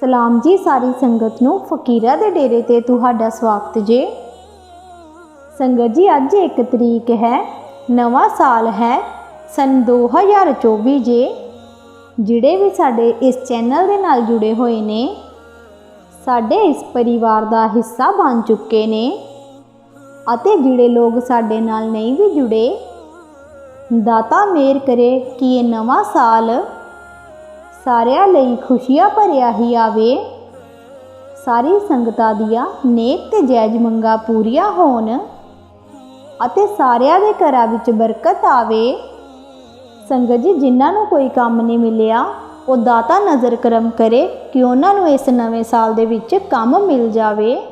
ਸਲਾਮ ਜੀ, ਸਾਰੀ ਸੰਗਤ ਨੂੰ ਫਕੀਰਾ ਦੇ ਡੇਰੇ ਤੇ ਤੁਹਾਡਾ ਸਵਾਗਤ ਜੇ। ਸੰਗਤ ਜੀ, ਅੱਜ ਇੱਕ ਤਰੀਕ ਹੈ, ਨਵਾਂ ਸਾਲ ਹੈ, ਸਨ 2024 ਜੇ। ਜਿਹੜੇ ਵੀ ਸਾਡੇ ਇਸ ਚੈਨਲ ਦੇ ਨਾਲ ਜੁੜੇ ਹੋਏ ਨੇ, ਸਾਡੇ ਇਸ ਪਰਿਵਾਰ ਦਾ ਹਿੱਸਾ ਬਣ ਚੁੱਕੇ ਨੇ ਅਤੇ ਜਿਹੜੇ ਲੋਕ ਸਾਡੇ ਨਾਲ ਨਹੀਂ ਵੀ ਜੁੜੇ, ਦਾਤਾ ਮੇਰ ਕਰੇ ਕਿ ਇਹ ਨਵਾਂ ਸਾਲ ਸਾਰਿਆਂ ਲਈ ਖੁਸ਼ੀਆਂ ਭਰਿਆ ਹੀ ਆਵੇ। ਸਾਰੀ ਸੰਗਤਾਂ ਦੀਆਂ ਨੇਕ ਤੇ ਜਾਇਜ਼ ਮੰਗਾਂ ਪੂਰੀਆਂ ਹੋਣ ਅਤੇ ਸਾਰਿਆਂ ਦੇ ਘਰਾਂ ਵਿੱਚ ਬਰਕਤ ਆਵੇ। ਸੰਗਤ ਜੀ, ਜਿਨ੍ਹਾਂ ਨੂੰ ਕੋਈ ਕੰਮ ਨਹੀਂ ਮਿਲਿਆ, ਉਹ ਦਾਤਾ ਨਜ਼ਰ ਕਰਮ ਕਰੇ ਕਿ ਉਹਨਾਂ ਨੂੰ ਇਸ ਨਵੇਂ ਸਾਲ ਦੇ ਵਿੱਚ ਕੰਮ ਮਿਲ ਜਾਵੇ।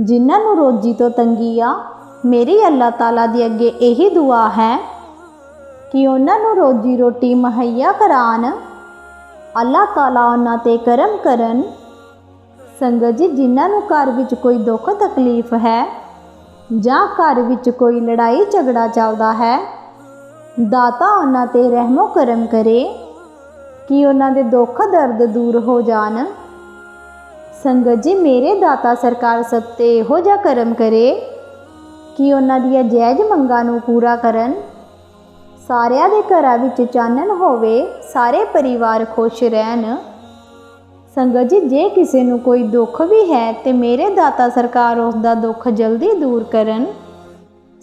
ਜਿਨ੍ਹਾਂ ਨੂੰ ਰੋਜੀ ਤੋਂ ਤੰਗੀ ਆ, ਮੇਰੀ ਅੱਲਾਹ ਤਾਲਾ ਦੀ ਅੱਗੇ ਇਹੀ ਦੁਆ ਹੈ ਕਿ ਉਹਨਾਂ ਨੂੰ ਰੋਜੀ ਰੋਟੀ ਮੁਹੱਈਆ ਕਰਾਨ ਅੱਲਾਹ ਤਾਲਾ ਉਹਨਾਂ ਤੇ ਕਰਮ ਕਰਨ। ਸੰਗਤ ਜੀ, ਜਿਨ੍ਹਾਂ ਨੂੰ ਘਰ ਵਿੱਚ ਕੋਈ ਦੁੱਖ ਤਕਲੀਫ ਹੈ ਜਾਂ ਘਰ ਵਿੱਚ ਕੋਈ ਲੜਾਈ ਝਗੜਾ ਚੱਲਦਾ ਹੈ, ਦਾਤਾ ਉਹਨਾਂ ਤੇ ਰਹਿਮੋ ਕਰਮ ਕਰੇ ਕਿ ਉਹਨਾਂ ਦੇ ਦੁੱਖ ਦਰਦ ਦੂਰ ਹੋ ਜਾਣ। ਸੰਗਤ ਜੀ, ਮੇਰੇ ਦਾਤਾ ਸਰਕਾਰ ਸਭ ਤੇ ਇਹੋ ਜਿਹਾ ਕਰਮ ਕਰੇ ਕਿ ਉਹਨਾਂ ਦੀਆਂ ਜਾਇਜ਼ ਮੰਗਾਂ ਨੂੰ ਪੂਰਾ ਕਰਨ। ਸਾਰਿਆਂ ਦੇ ਘਰਾਂ ਵਿੱਚ ਚਾਨਣ ਹੋਵੇ, ਸਾਰੇ ਪਰਿਵਾਰ ਖੁਸ਼ ਰਹਿਣ। ਸੰਗਤ ਜੀ, ਜੇ ਕਿਸੇ ਨੂੰ ਕੋਈ ਦੁੱਖ ਵੀ ਹੈ ਤੇ ਮੇਰੇ ਦਾਤਾ ਸਰਕਾਰ ਉਸ ਦਾ ਦੁੱਖ ਜਲਦੀ ਦੂਰ ਕਰਨ।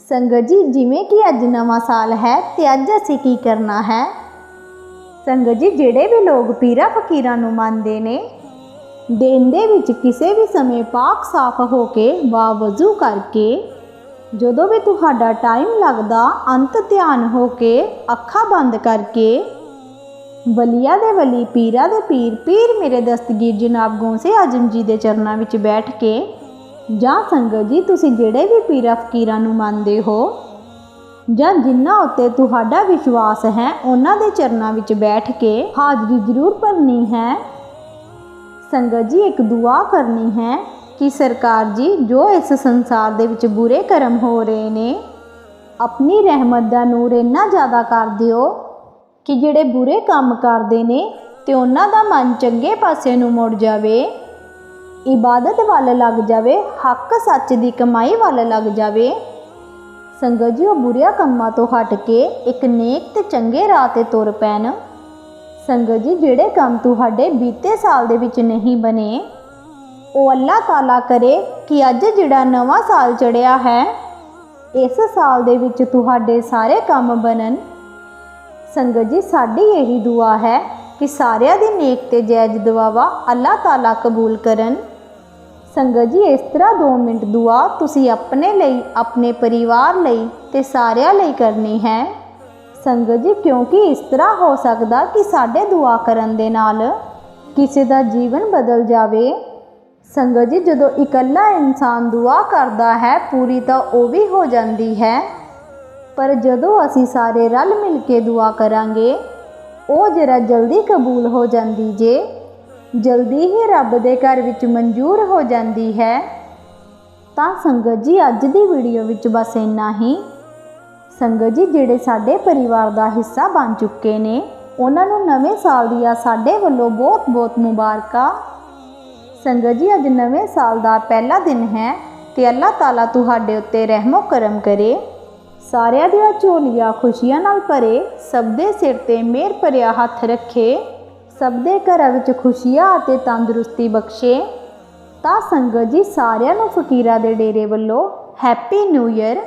ਸੰਗਤ ਜੀ, ਜਿਵੇਂ ਕਿ ਅੱਜ ਨਵਾਂ ਸਾਲ ਹੈ ਤੇ ਅੱਜ ਅਸੀਂ ਕੀ ਕਰਨਾ ਹੈ? ਸੰਗਤ ਜੀ, ਜਿਹੜੇ ਵੀ ਲੋਕ ਪੀਰਾ ਫਕੀਰਾਂ ਨੂੰ ਮੰਨਦੇ ਨੇ ਦਿਨ ਦੇ ਵਿੱਚ ਕਿਸੇ ਵੀ ਸਮੇਂ ਪਾਕ ਸਾਫ਼ ਹੋ ਕੇ ਬਾਵਜੂ ਕਰਕੇ ਜਦੋਂ ਵੀ ਤੁਹਾਡਾ ਟਾਈਮ ਲੱਗਦਾ, ਅੰਤ ਧਿਆਨ ਹੋ ਕੇ ਅੱਖਾਂ ਬੰਦ ਕਰਕੇ ਬਲੀਆ ਦੇ ਵਲੀ, ਪੀਰਾ ਦੇ ਪੀਰ ਪੀਰ ਮੇਰੇ ਦਸਤਗੀਰ ਜਨਾਬ ਗੋਸੇ ਆਜਮ ਜੀ ਦੇ ਚਰਨਾਂ ਵਿੱਚ ਬੈਠ ਕੇ, ਜਾਂ ਸੰਗਤ ਜੀ, ਤੁਸੀਂ ਜਿਹੜੇ ਵੀ ਪੀਰਾ ਫਕੀਰਾਂ ਨੂੰ ਮੰਨਦੇ ਹੋ, ਜਾਂ ਜਿਨ੍ਹਾਂ ਉੱਤੇ ਤੁਹਾਡਾ ਵਿਸ਼ਵਾਸ ਹੈ, ਉਹਨਾਂ ਦੇ ਚਰਨਾਂ ਵਿੱਚ ਬੈਠ ਕੇ ਹਾਜ਼ਰੀ ਜ਼ਰੂਰ ਭਰਨੀ ਹੈ, ਸੰਗਤ ਜੀ, ਇੱਕ ਦੁਆ ਕਰਨੀ ਹੈ ਕਿ ਸਰਕਾਰ ਜੀ, ਜੋ ਇਸ ਸੰਸਾਰ ਦੇ ਵਿੱਚ ਬੁਰੇ ਕਰਮ ਹੋ ਰਹੇ ਨੇ, ਆਪਣੀ ਰਹਿਮਤ ਦਾ ਨੂਰ ਇੰਨਾ ਜ਼ਿਆਦਾ ਕਰ ਦਿਓ ਕਿ ਜਿਹੜੇ ਬੁਰੇ ਕੰਮ ਕਰਦੇ ਨੇ ਤੇ ਉਹਨਾਂ ਦਾ ਮਨ ਚੰਗੇ ਪਾਸੇ ਨੂੰ ਮੁੜ ਜਾਵੇ। ਇਬਾਦਤ ਵੱਲ ਲੱਗ ਜਾਵੇ, ਹੱਕ ਸੱਚ ਦੀ ਕਮਾਈ ਵੱਲ ਲੱਗ ਜਾਵੇ। ਸੰਗਤ ਜੀ, ਉਹ ਬੁਰਿਆਂ ਕੰਮਾਂ ਤੋਂ ਹਟ ਕੇ ਇੱਕ ਨੇਕ ਤੇ ਚੰਗੇ ਰਾਹ ਤੇ ਤੁਰ ਪੈਣ। ਸੰਗਤ ਜੀ, ਜਿਹੜੇ ਕੰਮ ਤੁਹਾਡੇ ਬੀਤੇ ਸਾਲ ਦੇ ਵਿੱਚ ਨਹੀਂ ਬਣੇ ਉਹ ਅੱਲਾਹ ਤਾਲਾ ਕਰੇ ਕਿ ਅੱਜ ਜਿਹੜਾ ਨਵਾਂ ਸਾਲ ਚੜਿਆ ਹੈ, ਇਸ ਸਾਲ ਦੇ ਵਿੱਚ ਤੁਹਾਡੇ ਸਾਰੇ ਕੰਮ ਬਣਨ। ਸੰਗਤ ਜੀ, ਸਾਡੀ ਇਹੀ ਦੁਆ ਹੈ ਕਿ ਸਾਰਿਆਂ ਦੀ ਨੇਕ ਤੇ ਜਾਇਜ਼ ਦੁਆਵਾ ਅੱਲਾਹ ਤਾਲਾ ਕਬੂਲ ਕਰਨ। ਸੰਗਤ ਜੀ, ਇਸ ਤਰ੍ਹਾਂ 2 ਮਿੰਟ ਦੁਆ ਤੁਸੀਂ ਆਪਣੇ ਲਈ, ਆਪਣੇ ਪਰਿਵਾਰ ਲਈ ਤੇ ਸਾਰਿਆਂ ਲਈ ਕਰਨੀ ਹੈ। ਸੰਗਤ ਜੀ, ਕਿਉਂਕਿ ਇਸ ਤਰ੍ਹਾਂ ਹੋ ਸਕਦਾ ਕਿ ਸਾਡੇ ਦੁਆ ਕਰਨ ਦੇ ਨਾਲ ਕਿਸੇ ਦਾ ਜੀਵਨ ਬਦਲ ਜਾਵੇ। ਸੰਗਤ ਜੀ, ਜਦੋਂ ਇਕੱਲਾ ਇਨਸਾਨ ਦੁਆ ਕਰਦਾ ਹੈ, ਪੂਰੀ ਤਾਂ ਉਹ ਵੀ ਹੋ ਜਾਂਦੀ ਹੈ। ਪਰ ਜਦੋਂ ਅਸੀਂ ਸਾਰੇ ਰਲ ਮਿਲ ਕੇ ਦੁਆ ਕਰਾਂਗੇ, ਉਹ ਜਰਾ ਜਲਦੀ ਕਬੂਲ ਹੋ ਜਾਂਦੀ ਜੇ, ਜਲਦੀ ਹੀ ਰੱਬ ਦੇ ਘਰ ਵਿੱਚ ਮਨਜ਼ੂਰ ਹੋ ਜਾਂਦੀ ਹੈ, ਤਾਂ ਸੰਗਤ ਜੀ, ਅੱਜ ਦੀ ਵੀਡੀਓ ਵਿੱਚ ਬਸ ਇੰਨਾ ਹੀ। ਸੰਗਤ ਜੀ, ਜਿਹੜੇ ਸਾਡੇ ਪਰਿਵਾਰ ਦਾ ਹਿੱਸਾ ਬਣ ਚੁੱਕੇ ਨੇ, ਉਹਨਾਂ ਨੂੰ ਨਵੇਂ ਸਾਲ ਦੀਆਂ ਸਾਡੇ ਵੱਲੋਂ ਬਹੁਤ ਬਹੁਤ ਮੁਬਾਰਕਾਂ। ਸੰਗਤ ਜੀ, ਅੱਜ ਨਵੇਂ ਸਾਲ ਦਾ ਪਹਿਲਾ ਦਿਨ ਹੈ ਤੇ ਅੱਲਾਹ ਤਾਲਾ ਤੁਹਾਡੇ ਉੱਤੇ ਰਹਿਮੋ ਕਰਮ ਕਰੇ। ਸਾਰਿਆਂ ਦੀਆਂ ਝੋਲੀਆਂ ਖੁਸ਼ੀਆਂ ਨਾਲ ਭਰੇ, ਸਭ ਦੇ ਸਿਰ ਤੇ ਮਿਹਰ ਭਰਿਆ ਹੱਥ ਰੱਖੇ, ਸਭ ਦੇ ਘਰਾਂ ਵਿੱਚ ਖੁਸ਼ੀਆਂ ਅਤੇ ਤੰਦਰੁਸਤੀ ਬਖਸ਼ੇ। ਤਾਂ ਸੰਗਤ ਜੀ, ਸਾਰਿਆਂ ਨੂੰ ਫਕੀਰਾਂ ਦੇ ਡੇਰੇ ਵੱਲੋਂ ਹੈਪੀ ਨਿਊ ਇਅਰ